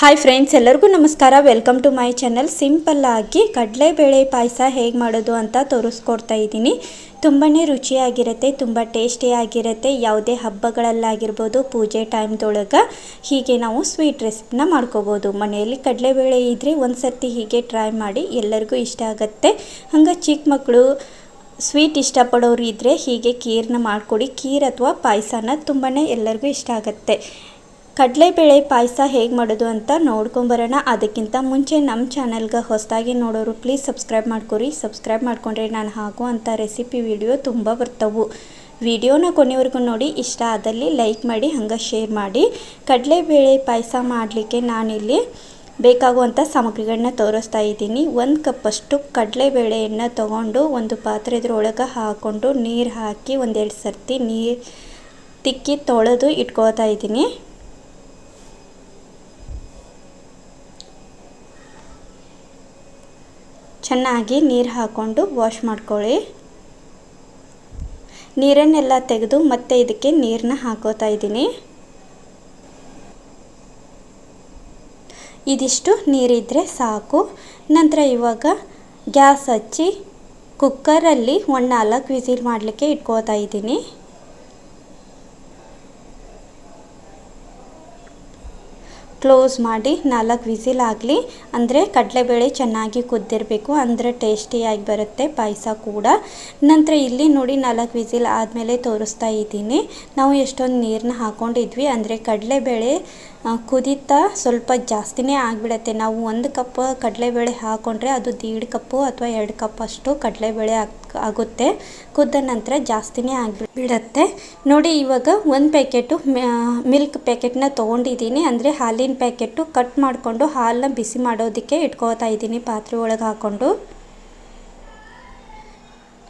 Hi friends ಎಲ್ಲರಿಗೂ ನಮಸ್ಕಾರ. Welcome to my channel simple ಆಗಿ ಕಡಲೆಬೇಳೆ ಪಾಯಸ ಹೇಗೆ ಮಾಡೋದು ಅಂತ ತೋರಿಸ್ಕೊಡ್ತಾ ಇದ್ದೀನಿ. ತುಂಬಾ ರುಚಿಯಾಗಿರುತ್ತೆ, ತುಂಬ ಟೇಸ್ಟಿಯಾಗಿರುತ್ತೆ ಯಾವುದೇ ಹಬ್ಬಗಳಲ್ಲಾಗಿರ್ಬೋದು, ಪೂಜೆ ಟೈಮ್ದೊಳಗೆ ಹೀಗೆ ನಾವು ಸ್ವೀಟ್ ರೆಸಿಪಿನ ಮಾಡ್ಕೋಬೋದು. ಮನೆಯಲ್ಲಿ ಕಡಲೆಬೇಳೆ ಇದ್ದರೆ ಒಂದು ಸರ್ತಿ ಹೀಗೆ ಟ್ರೈ ಮಾಡಿ ಎಲ್ಲರಿಗೂ ಇಷ್ಟ ಆಗುತ್ತೆ. ಹಂಗೆ ಚಿಕ್ಕ ಮಕ್ಕಳು ಸ್ವೀಟ್ ಇಷ್ಟಪಡೋರು ಇದ್ದರೆ ಹೀಗೆ ಖೀರನ್ನ ಮಾಡಿಕೊಡಿ. ಖೀರ್ ಅಥವಾ ಪಾಯಸನ ತುಂಬಾ ಎಲ್ಲರಿಗೂ ಇಷ್ಟ ಆಗುತ್ತೆ. ಕಡಲೆಬೇಳೆ ಪಾಯಸ ಹೇಗೆ ಮಾಡೋದು ಅಂತ ನೋಡ್ಕೊಂಬರೋಣ. ಅದಕ್ಕಿಂತ ಮುಂಚೆ ನಮ್ಮ ಚಾನಲ್ಗೆ ಹೊಸದಾಗಿ ನೋಡೋರು ಪ್ಲೀಸ್ ಸಬ್ಸ್ಕ್ರೈಬ್ ಮಾಡ್ಕೊರಿ. ಸಬ್ಸ್ಕ್ರೈಬ್ ಮಾಡ್ಕೊಂಡ್ರೆ ನಾನು ಹಾಕುವಂಥ ರೆಸಿಪಿ ವಿಡಿಯೋ ತುಂಬ ಬರ್ತವು. ವಿಡಿಯೋನ ಕೊನೆವರೆಗೂ ನೋಡಿ. ಇಷ್ಟ ಆದಲ್ಲಿ ಲೈಕ್ ಮಾಡಿ, ಹಂಗೆ ಶೇರ್ ಮಾಡಿ. ಕಡಲೆಬೇಳೆ ಪಾಯಸ ಮಾಡಲಿಕ್ಕೆ ನಾನಿಲ್ಲಿ ಬೇಕಾಗುವಂಥ ಸಾಮಗ್ರಿಗಳನ್ನ ತೋರಿಸ್ತಾ ಇದ್ದೀನಿ. ಒಂದು ಕಪ್ಪಷ್ಟು ಕಡಲೆಬೇಳೆಯನ್ನು ತಗೊಂಡು ಒಂದು ಪಾತ್ರೆದ್ರೊಳಗೆ ಹಾಕ್ಕೊಂಡು ನೀರು ಹಾಕಿ ಒಂದೆರಡು ಸರ್ತಿ ನೀರು ತಿಕ್ಕಿ ತೊಳೆದು ಇಟ್ಕೊಳ್ತಾ ಇದ್ದೀನಿ. ಚೆನ್ನಾಗಿ ನೀರು ಹಾಕ್ಕೊಂಡು ವಾಶ್ ಮಾಡ್ಕೊಳ್ಳಿ. ನೀರನ್ನೆಲ್ಲ ತೆಗೆದು ಮತ್ತೆ ಇದಕ್ಕೆ ನೀರನ್ನ ಹಾಕೋತಾ ಇದ್ದೀನಿ. ಇದಿಷ್ಟು ನೀರಿದ್ದರೆ ಸಾಕು. ನಂತರ ಇವಾಗ ಗ್ಯಾಸ್ ಹಚ್ಚಿ ಕುಕ್ಕರಲ್ಲಿ ಒಂದು ನಾಲ್ಕು ವಿಸಿಲ್ ಮಾಡಲಿಕ್ಕೆ ಇಟ್ಕೋತಾ ಇದ್ದೀನಿ. ಕ್ಲೋಸ್ ಮಾಡಿ ನಾಲ್ಕು ವಿಸಿಲ್ ಆಗಲಿ, ಅಂದರೆ ಕಡಲೆಬೇಳೆ ಚೆನ್ನಾಗಿ ಕುದ್ದಿರಬೇಕು, ಅಂದರೆ ಟೇಸ್ಟಿಯಾಗಿ ಬರುತ್ತೆ ಪಾಯಸ ಕೂಡ. ನಂತರ ಇಲ್ಲಿ ನೋಡಿ ನಾಲ್ಕು ವಿಸಿಲ್ ಆದಮೇಲೆ ತೋರಿಸ್ತಾ ಇದ್ದೀನಿ. ನಾವು ಎಷ್ಟೊಂದು ನೀರನ್ನ ಹಾಕ್ಕೊಂಡಿದ್ವಿ ಅಂದರೆ ಕಡಲೆಬೇಳೆ ಕುದೀತಾ ಸ್ವಲ್ಪ ಜಾಸ್ತಿನೇ ಆಗಿಬಿಡತ್ತೆ. ನಾವು ಒಂದು ಕಪ್ ಕಡಲೆಬೇಳೆ ಹಾಕ್ಕೊಂಡ್ರೆ ಅದು ದೀಡ್ ಕಪ್ಪು ಅಥವಾ ಎರಡು ಕಪ್ ಅಷ್ಟು ಕಡಲೆಬೇಳೆ ಆಗುತ್ತೆ. ಕುದ್ದ ನಂತರ ಜಾಸ್ತಿನೇ ಆಗಿಬಿಡತ್ತೆ. ನೋಡಿ, ಇವಾಗ ಒಂದು ಪ್ಯಾಕೆಟು ಮಿಲ್ಕ್ ಪ್ಯಾಕೆಟ್ನ ತೊಗೊಂಡಿದ್ದೀನಿ. ಅಂದರೆ ಹಾಲಿನ ಪ್ಯಾಕೆಟು ಕಟ್ ಮಾಡಿಕೊಂಡು ಹಾಲನ್ನ ಬಿಸಿ ಮಾಡೋದಕ್ಕೆ ಇಟ್ಕೋತಾ ಇದ್ದೀನಿ ಪಾತ್ರೆ ಒಳಗೆ ಹಾಕ್ಕೊಂಡು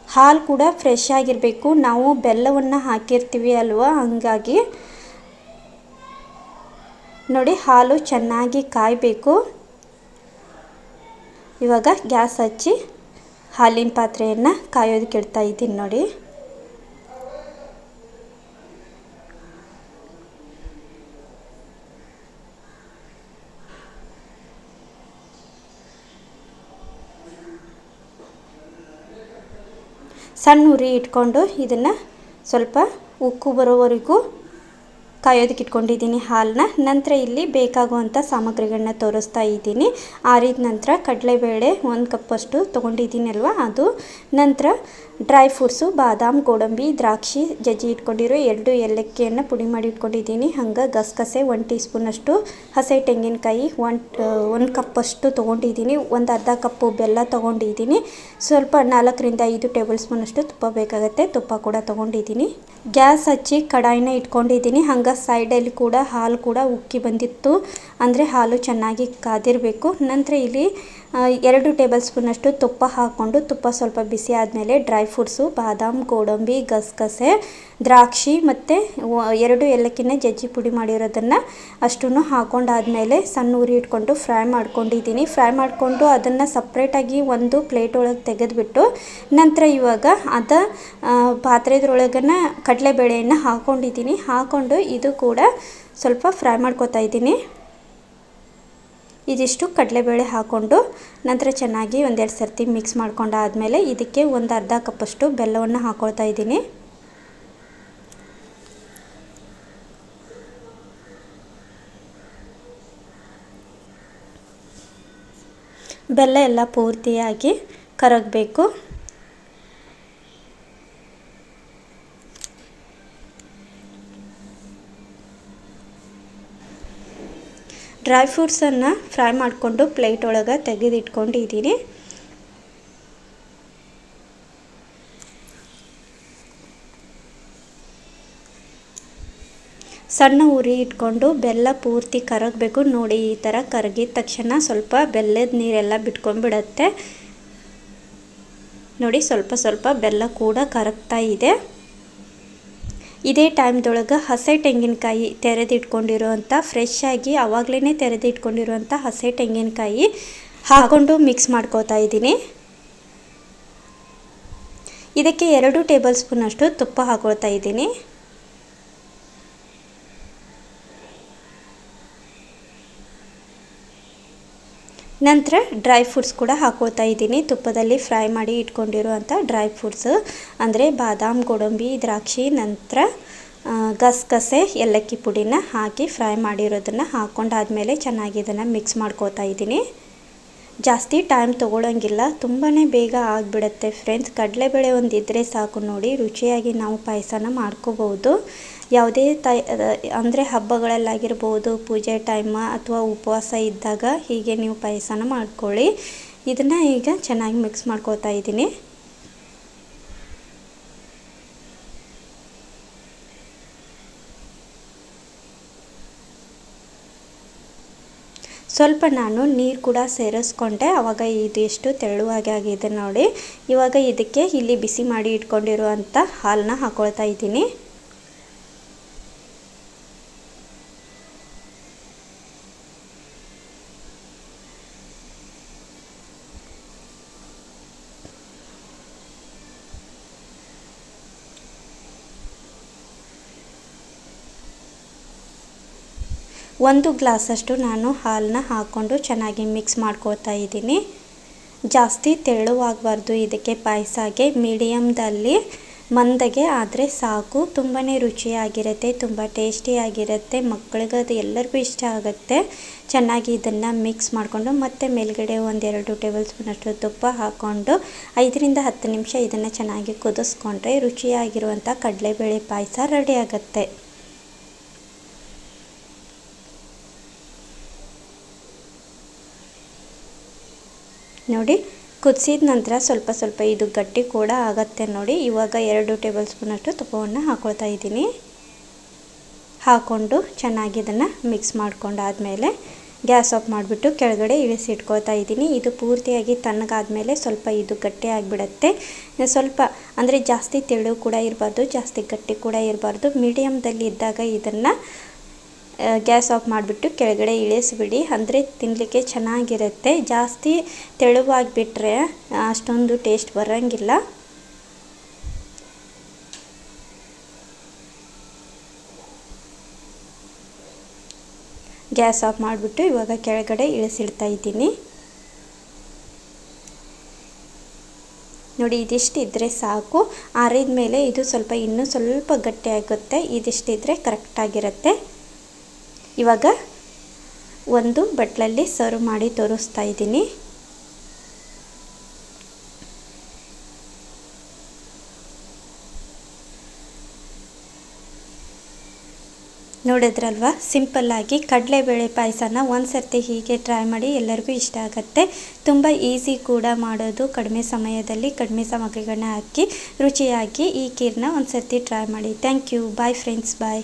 ಹಾಲು ಕೂಡ ಫ್ರೆಶ್ ಆಗಿರಬೇಕು. ನಾವು ಬೆಲ್ಲವನ್ನು ಹಾಕಿರ್ತೀವಿ ಅಲ್ವಾ? ಹಂಗಾಗಿ ನೋಡಿ ಹಾಲು ಚೆನ್ನಾಗಿ ಕಾಯಬೇಕು. ಇವಾಗ ಗ್ಯಾಸ್ ಹಚ್ಚಿ ಹಾಲಿನ ಪಾತ್ರೆಯನ್ನು ಕಾಯೋದಕ್ಕೆ ಇಡ್ತಾ ಇದ್ದೀನಿ ನೋಡಿ. ಸಣ್ಣ ಉರಿ ಇಟ್ಕೊಂಡು ಇದನ್ನು ಸ್ವಲ್ಪ ಉಕ್ಕು ಬರೋವರೆಗೂ ಕಾಯೋದಕ್ಕೆ ಇಟ್ಕೊಂಡಿದ್ದೀನಿ ಹಾಲನ್ನ. ನಂತರ ಇಲ್ಲಿ ಬೇಕಾಗುವಂಥ ಸಾಮಗ್ರಿಗಳನ್ನ ತೋರಿಸ್ತಾ ಇದ್ದೀನಿ. ಆರಿದ ನಂತರ ಕಡಲೆಬೇಳೆ ಒಂದು ಕಪ್ಪಷ್ಟು ತೊಗೊಂಡಿದ್ದೀನಿ ಅಲ್ವಾ ಅದು. ನಂತರ ಡ್ರೈ ಫ್ರೂಟ್ಸು, ಬಾದಾಮ್, ಗೋಡಂಬಿ, ದ್ರಾಕ್ಷಿ, ಜಜ್ಜಿ ಇಟ್ಕೊಂಡಿರೋ. ಎರಡು ಏಲಕ್ಕಿಯನ್ನು ಪುಡಿ ಮಾಡಿ ಇಟ್ಕೊಂಡಿದ್ದೀನಿ. ಹಂಗೆ ಗಸಗಸೆ ಒನ್ ಟೀ ಸ್ಪೂನಷ್ಟು ಹಸೆ ತೆಂಗಿನಕಾಯಿ ಒನ್ ಒಂದು ಕಪ್ಪಷ್ಟು ತೊಗೊಂಡಿದ್ದೀನಿ. ಒಂದು ಅರ್ಧ ಕಪ್ಪು ಬೆಲ್ಲ ತೊಗೊಂಡಿದ್ದೀನಿ. ಸ್ವಲ್ಪ ನಾಲ್ಕರಿಂದ ಐದು ಟೇಬಲ್ ಸ್ಪೂನಷ್ಟು ತುಪ್ಪ ಬೇಕಾಗುತ್ತೆ. ತುಪ್ಪ ಕೂಡ ತೊಗೊಂಡಿದ್ದೀನಿ. ಗ್ಯಾಸ್ ಹಚ್ಚಿ ಕಡಾಯಿನ ಇಟ್ಕೊಂಡಿದ್ದೀನಿ. ಹಂಗೆ ಸೈಡಲ್ಲಿ ಕೂಡ ಹಾಲು ಕೂಡ ಉಕ್ಕಿ ಬಂದಿತ್ತು. ಅಂದರೆ ಹಾಲು ಚೆನ್ನಾಗಿ ಕಾದಿರಬೇಕು. ನಂತರ ಇಲ್ಲಿ ಎರಡು ಟೇಬಲ್ ಸ್ಪೂನಷ್ಟು ತುಪ್ಪ ಹಾಕ್ಕೊಂಡು, ತುಪ್ಪ ಸ್ವಲ್ಪ ಬಿಸಿ ಆದಮೇಲೆ ಡ್ರೈ ಫ್ರೂಟ್ಸು, ಬಾದಾಮ್, ಗೋಡಂಬಿ, ಗಸಗಸೆ, ದ್ರಾಕ್ಷಿ ಮತ್ತು ಎರಡು ಎಲ್ಲಕ್ಕಿನ ಜಜ್ಜಿ ಪುಡಿ ಮಾಡಿರೋದನ್ನು ಅಷ್ಟೂ ಹಾಕ್ಕೊಂಡಾದಮೇಲೆ ಸಣ್ಣ ಉರಿ ಇಟ್ಕೊಂಡು ಫ್ರೈ ಮಾಡ್ಕೊಂಡಿದ್ದೀನಿ. ಫ್ರೈ ಮಾಡಿಕೊಂಡು ಅದನ್ನು ಸಪ್ರೇಟಾಗಿ ಒಂದು ಪ್ಲೇಟ್ ಒಳಗೆ ತೆಗೆದುಬಿಟ್ಟು ನಂತರ ಇವಾಗ ಅದ ಪಾತ್ರೆದ್ರೊಳಗನ ಕಡಲೆಬೇಳೆಯನ್ನು ಹಾಕ್ಕೊಂಡಿದ್ದೀನಿ ಹಾಕ್ಕೊಂಡು ಇದು ಕೂಡ ಸ್ವಲ್ಪ ಫ್ರೈ ಮಾಡ್ಕೊತಾ ಇದ್ದೀನಿ. ಇದಿಷ್ಟು ಕಡಲೆಬೇಳೆ ಹಾಕ್ಕೊಂಡು ನಂತರ ಚೆನ್ನಾಗಿ ಒಂದೆರಡು ಸರ್ತಿ ಮಿಕ್ಸ್ ಮಾಡ್ಕೊಂಡಾದಮೇಲೆ ಇದಕ್ಕೆ ಒಂದು ಅರ್ಧ ಕಪ್ಪಷ್ಟು ಬೆಲ್ಲವನ್ನು ಹಾಕ್ಕೊಳ್ತಾ ಇದ್ದೀನಿ. ಬೆಲ್ಲ ಎಲ್ಲ ಪೂರ್ತಿಯಾಗಿ ಕರಗಬೇಕು. ಡ್ರೈ ಫ್ರೂಟ್ಸನ್ನು ಫ್ರೈ ಮಾಡಿಕೊಂಡು ಪ್ಲೇಟ್ ಒಳಗೆ ತೆಗೆದಿಟ್ಕೊಂಡಿದ್ದೀನಿ ಸಣ್ಣ ಉರಿ ಇಟ್ಕೊಂಡು ಬೆಲ್ಲ ಪೂರ್ತಿ ಕರಗಬೇಕು. ನೋಡಿ, ಈ ಥರ ಕರಗಿದ ತಕ್ಷಣ ಸ್ವಲ್ಪ ಬೆಲ್ಲದ ನೀರೆಲ್ಲ ಬಿಟ್ಕೊಂಡ್ಬಿಡತ್ತೆ. ನೋಡಿ, ಸ್ವಲ್ಪ ಸ್ವಲ್ಪ ಬೆಲ್ಲ ಕೂಡ ಕರಗ್ತಾ ಇದೆ. ಇದೇ ಟೈಮ್ದೊಳಗೆ ಹಸೆ ತೆಂಗಿನಕಾಯಿ ತೆರೆದಿಟ್ಕೊಂಡಿರೋವಂಥ ಫ್ರೆಶ್ ಆಗಿ ಆವಾಗಲೇ ತೆರೆದಿಟ್ಕೊಂಡಿರುವಂಥ ಹಸೆ ತೆಂಗಿನಕಾಯಿ ಹಾಕ್ಕೊಂಡು ಮಿಕ್ಸ್ ಮಾಡ್ಕೋತಾ ಇದ್ದೀನಿ. ಇದಕ್ಕೆ ಎರಡು ಟೇಬಲ್ ಸ್ಪೂನಷ್ಟು ತುಪ್ಪ ಹಾಕೊಳ್ತಾ ಇದ್ದೀನಿ. ನಂತರ ಡ್ರೈ ಫ್ರೂಟ್ಸ್ ಕೂಡ ಹಾಕೋತಾ ಇದ್ದೀನಿ. ತುಪ್ಪದಲ್ಲಿ ಫ್ರೈ ಮಾಡಿ ಇಟ್ಕೊಂಡಿರುವಂಥ ಡ್ರೈ ಫ್ರೂಟ್ಸ್, ಅಂದರೆ ಬಾದಾಮ್, ಗೋಡಂಬಿ, ದ್ರಾಕ್ಷಿ, ನಂತರ ಗಸಗಸೆ, ಏಲಕ್ಕಿ ಪುಡಿನ ಹಾಕಿ ಫ್ರೈ ಮಾಡಿರೋದನ್ನು ಹಾಕ್ಕೊಂಡಾದ್ಮೇಲೆ ಚೆನ್ನಾಗಿ ಇದನ್ನು ಮಿಕ್ಸ್ ಮಾಡ್ಕೋತಾ ಇದ್ದೀನಿ. ಜಾಸ್ತಿ ಟೈಮ್ ತೊಗೊಳಂಗಿಲ್ಲ ತುಂಬಾ ಬೇಗ ಆಗಿಬಿಡುತ್ತೆ ಫ್ರೆಂಡ್ಸ್. ಕಡಲೆಬೇಳೆ ಒಂದು ಇದ್ದರೆ ಸಾಕು ನೋಡಿ, ರುಚಿಯಾಗಿ ನಾವು ಪಾಯಸನ ಮಾಡ್ಕೋಬೋದು ಯಾವುದೇ ತೈ ಅಂದರೆ ಹಬ್ಬಗಳಲ್ಲಾಗಿರ್ಬೋದು, ಪೂಜೆ ಟೈಮ್ ಅಥವಾ ಉಪವಾಸ ಇದ್ದಾಗ ಹೀಗೆ ನೀವು ಪಾಯಸನ ಮಾಡ್ಕೊಳ್ಳಿ. ಇದನ್ನು ಈಗ ಚೆನ್ನಾಗಿ ಮಿಕ್ಸ್ ಮಾಡ್ಕೋತಾ ಇದ್ದೀನಿ. ಸ್ವಲ್ಪ ನಾನು ನೀರು ಕೂಡ ಸೇರಿಸ್ಕೊಂಡೆ. ಆವಾಗ ಇದು ಎಷ್ಟು ತೆಳುವಾಗಿ ಆಗಿದೆ ನೋಡಿ. ಇವಾಗ ಇದಕ್ಕೆ ಇಲ್ಲಿ ಬಿಸಿ ಮಾಡಿ ಇಟ್ಕೊಂಡಿರುವಂಥ ಹಾಲನ್ನ ಹಾಕೊಳ್ತಾ ಇದ್ದೀನಿ. ಒಂದು ಗ್ಲಾಸಷ್ಟು ನಾನು ಹಾಲನ್ನ ಹಾಕ್ಕೊಂಡು ಚೆನ್ನಾಗಿ ಮಿಕ್ಸ್ ಮಾಡ್ಕೊಳ್ತಾ ಇದ್ದೀನಿ. ಜಾಸ್ತಿ ತೆಳುವಾಗಬಾರ್ದು ಇದಕ್ಕೆ ಪಾಯಸಗೆ. ಮೀಡಿಯಮ್ದಲ್ಲಿ ಮಂದಗೆ ಆದರೆ ಸಾಕು. ತುಂಬಾ ರುಚಿಯಾಗಿರುತ್ತೆ, ತುಂಬ ಟೇಸ್ಟಿಯಾಗಿರುತ್ತೆ. ಮಕ್ಕಳಿಗೆ ಎಲ್ಲರಿಗೂ ಇಷ್ಟ ಆಗುತ್ತೆ. ಚೆನ್ನಾಗಿ ಇದನ್ನು ಮಿಕ್ಸ್ ಮಾಡಿಕೊಂಡು ಮತ್ತೆ ಮೇಲ್ಗಡೆ ಒಂದೆರಡು ಟೇಬಲ್ ಸ್ಪೂನಷ್ಟು ತುಪ್ಪ ಹಾಕ್ಕೊಂಡು ಐದರಿಂದ ಹತ್ತು ನಿಮಿಷ ಇದನ್ನು ಚೆನ್ನಾಗಿ ಕುದಿಸ್ಕೊಂಡ್ರೆ ರುಚಿಯಾಗಿರುವಂಥ ಕಡಲೆಬೇಳೆ ಪಾಯಸ ರೆಡಿ ಆಗುತ್ತೆ. ನೋಡಿ, ಕುದಿಸಿದ ನಂತರ ಸ್ವಲ್ಪ ಸ್ವಲ್ಪ ಇದು ಗಟ್ಟಿ ಕೂಡ ಆಗುತ್ತೆ ನೋಡಿ. ಇವಾಗ ಎರಡು ಟೇಬಲ್ ಸ್ಪೂನಷ್ಟು ತುಪ್ಪವನ್ನು ಹಾಕೊಳ್ತಾ ಇದ್ದೀನಿ. ಹಾಕ್ಕೊಂಡು ಚೆನ್ನಾಗಿ ಇದನ್ನು ಮಿಕ್ಸ್ ಮಾಡ್ಕೊಂಡಾದಮೇಲೆ ಗ್ಯಾಸ್ ಆಫ್ ಮಾಡಿಬಿಟ್ಟು ಕೆಳಗಡೆ ಇಳಿಸಿಟ್ಕೊಳ್ತಾ ಇದ್ದೀನಿ. ಇದು ಪೂರ್ತಿಯಾಗಿ ತಣ್ಣಗಾದ್ಮೇಲೆ ಸ್ವಲ್ಪ ಇದು ಗಟ್ಟಿ ಆಗಿಬಿಡತ್ತೆ. ಸ್ವಲ್ಪ, ಅಂದರೆ ಜಾಸ್ತಿ ತೆಳು ಕೂಡ ಇರಬಾರ್ದು, ಜಾಸ್ತಿ ಗಟ್ಟಿ ಕೂಡ ಇರಬಾರ್ದು. ಮೀಡಿಯಮ್ದಲ್ಲಿ ಇದ್ದಾಗ ಇದನ್ನು ಗ್ಯಾಸ್ ಆಫ್ ಮಾಡಿಬಿಟ್ಟು ಕೆಳಗಡೆ ಇಳಿಸಿಬಿಡಿ. ಅಂದರೆ ತಿನ್ನಲಿಕ್ಕೆ ಚೆನ್ನಾಗಿರುತ್ತೆ. ಜಾಸ್ತಿ ತೆಳುವಾಗಿಬಿಟ್ರೆ ಅಷ್ಟೊಂದು ಟೇಸ್ಟ್ ಬರೋಂಗಿಲ್ಲ. ಗ್ಯಾಸ್ ಆಫ್ ಮಾಡಿಬಿಟ್ಟು ಇವಾಗ ಕೆಳಗಡೆ ಇಳಿಸಿಡ್ತಾ ಇದ್ದೀನಿ. ನೋಡಿ, ಇದಿಷ್ಟಿದ್ರೆ ಸಾಕು. ಆರಿದ ಮೇಲೆ ಇದು ಸ್ವಲ್ಪ ಇನ್ನೂ ಸ್ವಲ್ಪ ಗಟ್ಟಿಯಾಗುತ್ತೆ ಇದಿಷ್ಟಿದ್ರೆ ಕರೆಕ್ಟಾಗಿರುತ್ತೆ. ಇವಾಗ ಒಂದು ಬಟ್ಲಲ್ಲಿ ಸರ್ವ್ ಮಾಡಿ ತೋರಿಸ್ತಾ ಇದ್ದೀನಿ. ನೋಡಿದ್ರಲ್ವಾ? ಸಿಂಪಲ್ಲಾಗಿ ಕಡಲೆಬೇಳೆ ಪಾಯಸನ ಒಂದು ಸರ್ತಿ ಹೀಗೆ ಟ್ರೈ ಮಾಡಿ ಎಲ್ಲರಿಗೂ ಇಷ್ಟ ಆಗುತ್ತೆ. ತುಂಬ ಈಸಿ ಕೂಡ ಮಾಡೋದು. ಕಡಿಮೆ ಸಮಯದಲ್ಲಿ ಕಡಿಮೆ ಸಾಮಗ್ರಿಗಳನ್ನ ಹಾಕಿ ರುಚಿಯಾಗಿ ಈ ಕೀರನ್ನ ಒಂದು ಸರ್ತಿ ಟ್ರೈ ಮಾಡಿ. Thank you bye friends bye